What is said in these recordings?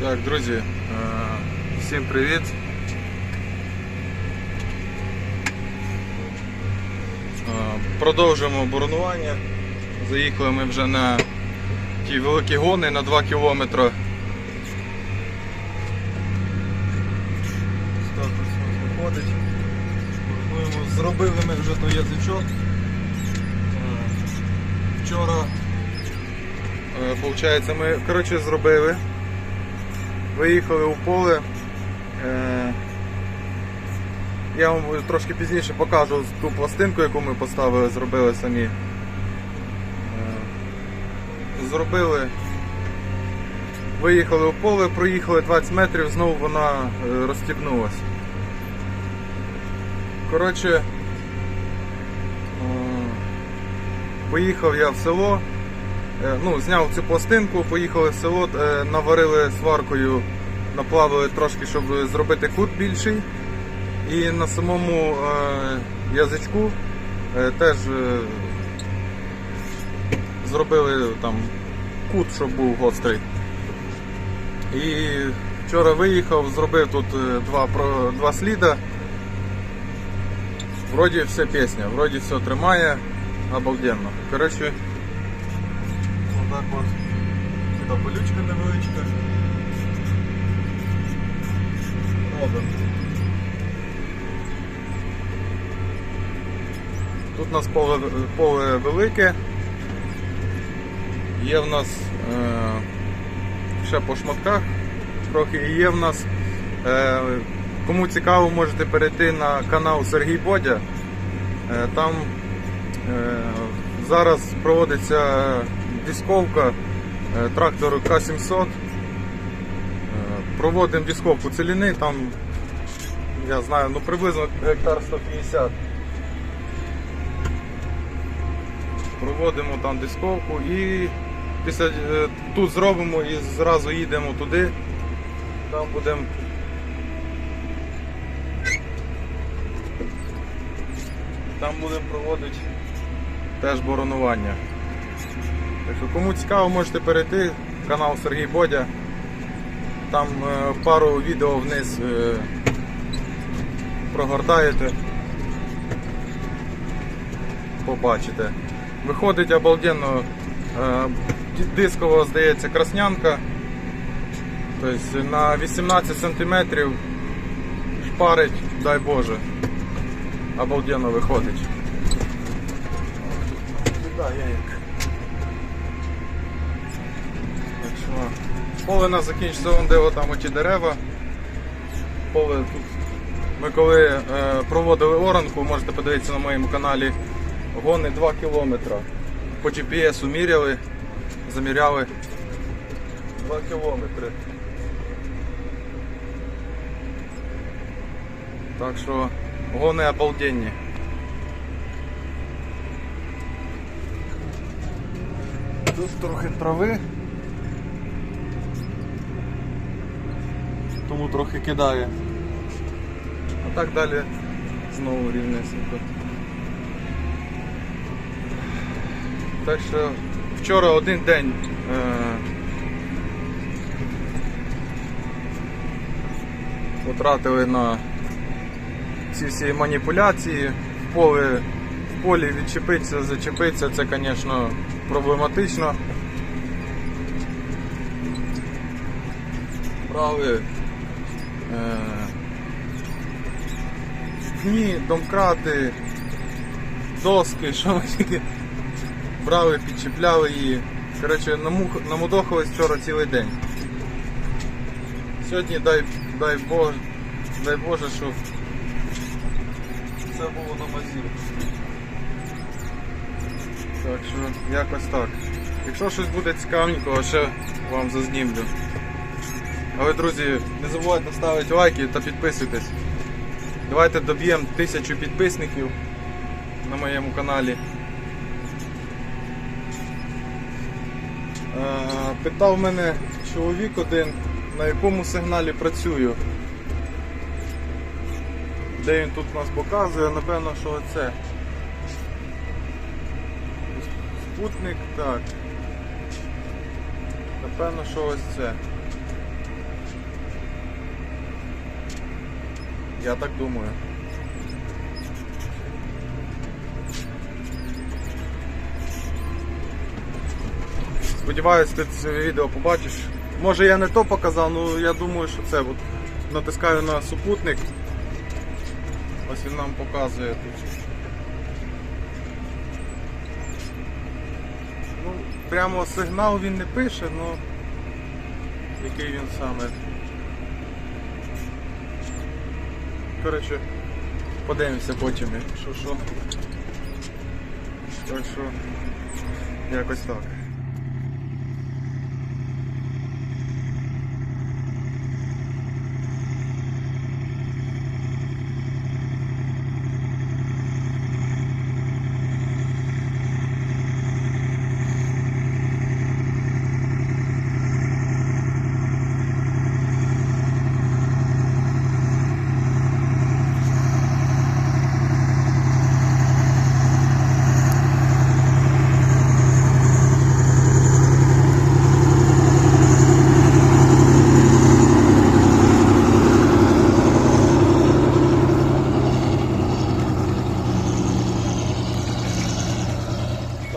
Так, друзі, е, всім привіт. Е, Продовжуємо боронування. Заїхали ми вже на ті великі гони на 2 кілометри. Так ось виходить. Зробили ми вже той язичок. Е, Вчора, получається, ми коротше, зробили. Виїхали у поле. Е, Я вам трошки пізніше покажу ту пластинку, яку ми поставили, зробили самі. Е, Зробили. Виїхали у поле, проїхали 20 метрів, знову вона е, розстібнулась. Коротше, поїхав я в село. Е, ну, зняв цю пластинку, поїхали в село, е, наварили сваркою, наплавили трошки, щоб зробити кут більший. І на самому е, язичку теж зробили там кут, щоб був гострий. І вчора виїхав, зробив тут два, два сліда. Вроді все пісня, вроді все тримає, обалденно. Коротше, Отак от. Сюди болючка невеличка. Робимо. Тут у нас поле, поле велике. Є в нас е, ще по шматках трохи і є в нас. Е, кому цікаво, можете перейти на канал Сергій Бодя. Е, там е, зараз проводиться дисковка е, трактору К-700. Е, Проводимо дисковку целіни, там я знаю, ну приблизно гектар 150. Проводимо там дисковку і після е, тут зробимо і зразу їдемо туди. Там будемо там будемо проводити теж боронування. Так що кому цікаво, можете перейти в канал Сергій Бодя. Там е, пару відео вниз е, прогортаєте. Побачите. Виходить обалденно е, дискова, здається, краснянка. Тобто на 18 см шпарить, дай Боже. Обалденно виходить. Да, я як. Поле нас закінчиться вон де там оті дерева. Поле тут. Ми коли е, проводили оранку, можете подивитися на моєму каналі, гони 2 кілометри. По GPS міряли, заміряли 2 кілометри. Так що гони обалденні. Тут трохи трави. Тому трохи кидає. А так далі знову рівнесенько. Так що вчора один день е- потратили на ці всі маніпуляції, в полі, в полі відчепитися, зачепитися, це, звісно, проблематично. Брали е, пні, домкрати, доски, що ми тільки брали, підчіпляли її. Коротше, намудохались вчора цілий день. Сьогодні дай, дай Боже, дай Боже, щоб це було на мазі. Так що якось так. Якщо щось буде цікавенького, ще вам зазнімлю. Але, друзі, не забувайте ставити лайки та підписуйтесь. Давайте доб'ємо тисячу підписників на моєму каналі. Е, Питав мене чоловік один, на якому сигналі працюю. Де він тут нас показує, напевно, що оце. Спутник, так. Напевно, що ось це. Я так думаю. Сподіваюсь, ти це відео побачиш. Може я не то показав, але я думаю, що це. От натискаю на супутник. Ось він нам показує тут. Ну, прямо сигнал він не пише, але який він саме. Коротше, подивимося потім, що що. Так що, якось так.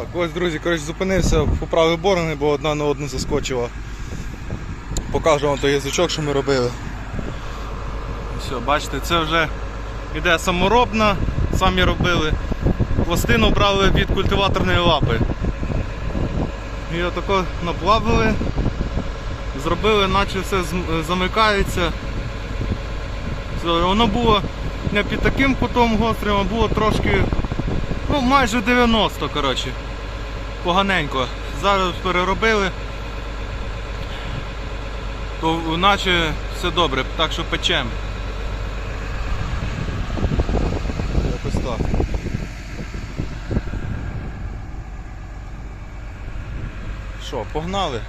Так, ось, друзі, коротше, зупинився, поправив борони, бо одна на одну заскочила. Покажу вам той язичок, що ми робили. Все, бачите, це вже іде саморобна, самі робили. Пластину брали від культиваторної лапи. І отако наплавили, зробили, наче все замикається. Все, воно було не під таким кутом гострим, а було трошки Ну, майже 90, коротше. Поганенько. Зараз переробили. То наче все добре, так що печем. Якось так. Що, погнали?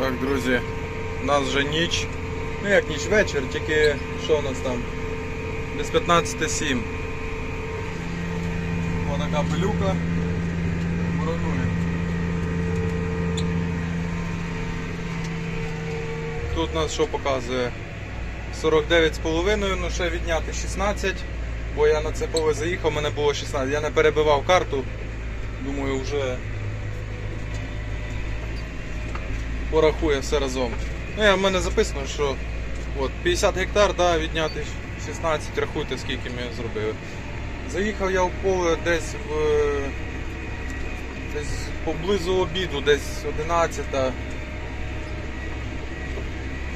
Так, друзі, у нас вже ніч. Ну як ніч вечір, тільки що у нас там? Без 15.07. Ось така пилюка. Воронує. Тут нас що показує? 49,5, ну ще відняти 16, бо я на це поле заїхав, мене було 16. Я не перебивав карту. Думаю, вже порахує все разом. Ну, в мене записано, що от, 50 гектар, да, відняти 16, рахуйте, скільки ми зробили. Заїхав я в поле десь в десь поблизу обіду, десь 11,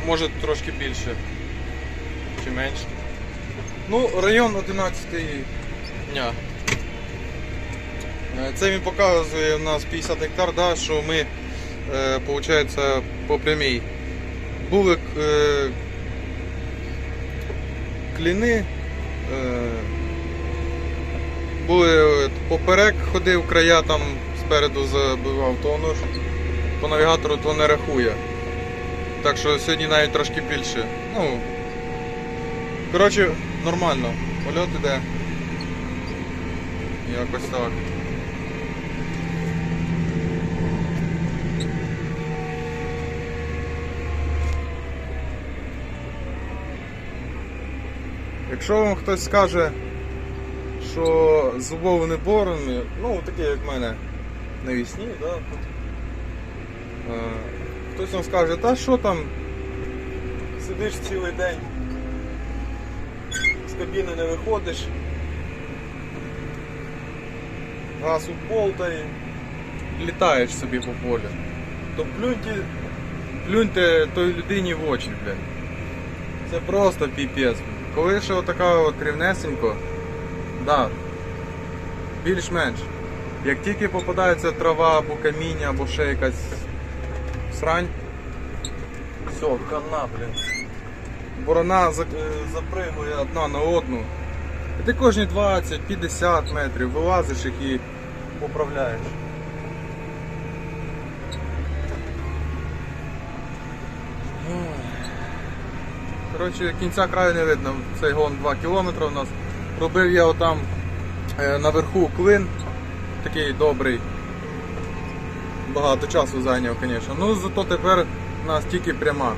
може трошки більше чи менше. Ну, район 11 дня. Е, Це він показує у нас 50 гектар, да, що ми, е, виходить, по прямій. Були е, кліни. Були е, поперек ходив, края там спереду забивав, то воно по навігатору то не рахує. Так що сьогодні навіть трошки більше. Ну, коротше, нормально. Польот іде. Якось так. Якщо вам хтось скаже, що зубовими борами, ну такі як в мене навісні, да, тут, е, хтось вам скаже, та що там, сидиш цілий день, з кабіни не виходиш, газ у пол та літаєш собі по полю, то плюньте, плюньте той людині в очі, блядь. Це просто піпець. Коли ще отака от рівнесенько, да, більш-менш. Як тільки попадається трава або каміння, або ще якась срань, все, хана, блін. Борона е, запригує одна на одну. І ти кожні 20-50 метрів вилазиш їх і поправляєш. Коротше, кінця краю не видно. Цей гон 2 кілометри у нас. Робив я отам е, наверху клин, такий добрий. Багато часу зайняв, звісно. Ну зато тепер у нас тільки пряма.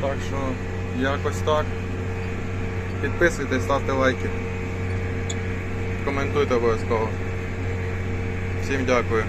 Так що якось так. Підписуйтесь, ставте лайки. Коментуйте обов'язково. Всім дякую.